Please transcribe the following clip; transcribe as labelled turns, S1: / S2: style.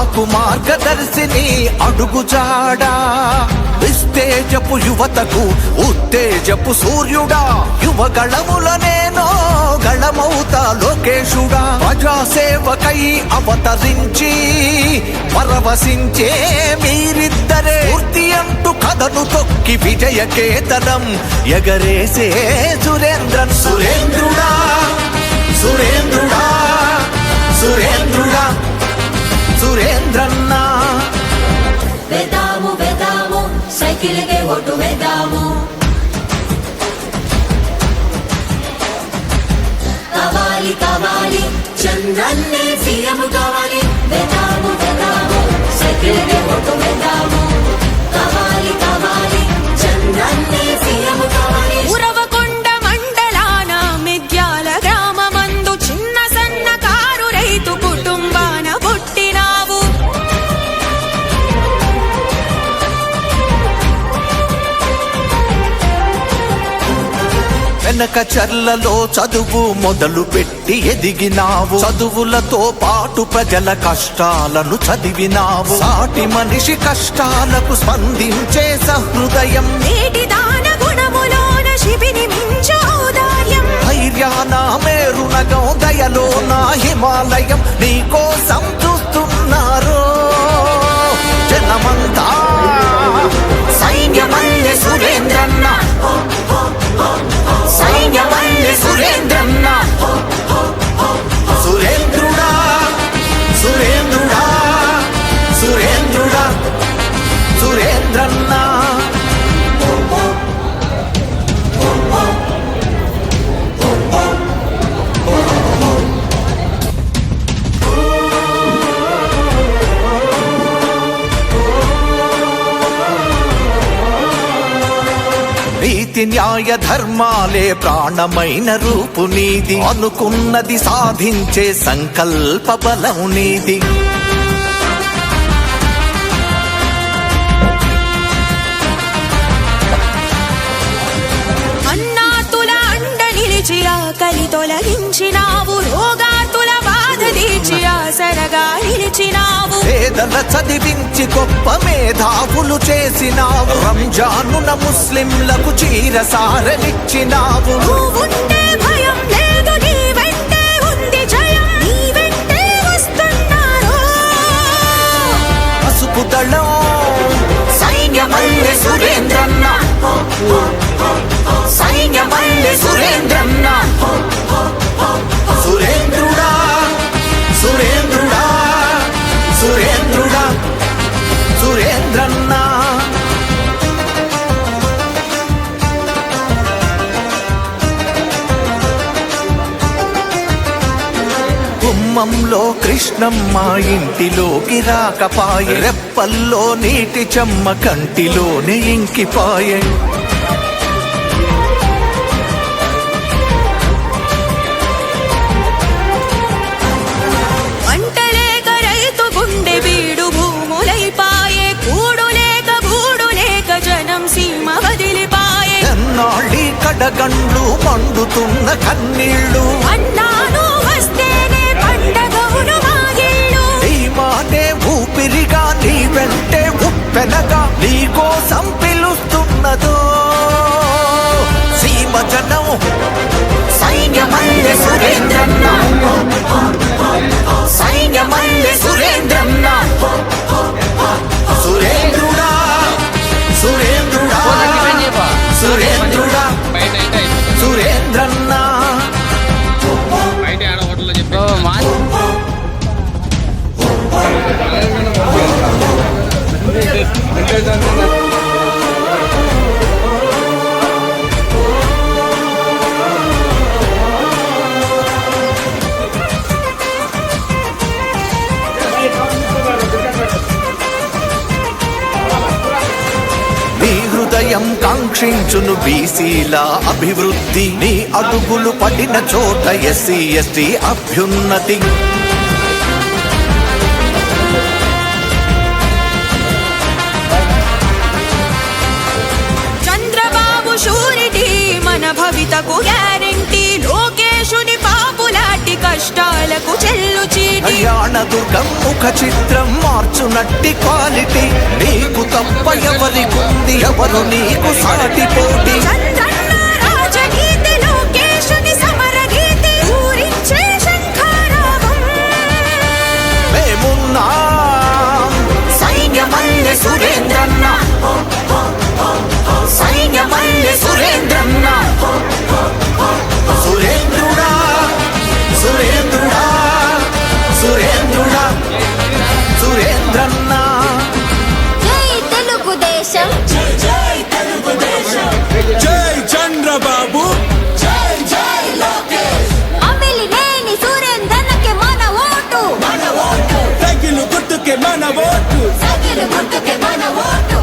S1: మాకు మార్గదర్శిని అడుగుజాడా. విస్తేజపు యువతకు ఉత్తేజపు సూర్యుడా. యువగళముల నేను గళమౌతా లోకేశుడా. ప్రజాసేవకై అవతరించి పరవశించే మీరిద్దరే. పూర్తి అంటూ కథను తొక్కి విజయ కేతనం ఎగరేసే సురేంద్రన్. సురేంద్రుడా సురేంద్రుడా.
S2: ఓటు వేద్దాము. కావాలి కావాలి చంద్రన్నే సీఎం కావాలి. వేద్దాము వేద్దాము సైకిల్కే ఓటు వేద్దాము.
S1: వెనక చర్లలో చదువు మొదలు పెట్టి ఎదిగినావు. చదువులతో పాటు ప్రజల కష్టాలను చదివినావు. సాటి మనిషి కష్టాలకు స్పందించే సహృదయం.
S3: నేటి దాన గుణములోన శిబిని మించు ఔదార్యం.
S1: ధైర్యాన మేరునగం దయలో నా హిమాలయం. నీకోసం నీతి న్యాయ ధర్మాలే ప్రాణమైన రూపు నీది. అనుకున్నది సాధించే సంకల్ప బలం నీది.
S3: అన్నాతుల అండ నిలిచి ఆకలి తొలగించినావు రోగా
S1: నిలిచినావు చదివించి గొప్ప మేధావులు చేసినావు. రంజానున ముస్లింలకు చీర సారనిచ్చినావు గుమ్మంలో కృష్ణమ్మ ఇంటిలోకి రాకపాయే. రెప్పల్లో నీటి చెమ్మ కంటిలోనే ఇంకిపాయే.
S3: మంటలేక రైతు గుండె బీడు
S1: వెంటే ఉప్పెనగా నీకోసం పిలుస్తున్నదో సీమ జనం సైన్యమల్లె సురేంద్రన్న. సైన్యమల్లె రక్షించును బీసీల అభివృద్ధి. నీ అడుగులు పడిన చోట ఎస్సీ ఎస్టీ అభ్యున్నతి.
S3: చంద్రబాబు షూరిటీ మన భవితకు రోకేషుని పాపులాటి కష్టాలకు చెల్లు
S1: కళ్యాణ దుర్గం ముఖ చిత్రం మార్చునట్టి క్వాలిటీ. నీకు తప్ప ఎవరికుంది ఎవరు నీకు సాటి పోటీ.
S2: సకిలు గుర్తుకే మన ఓటు.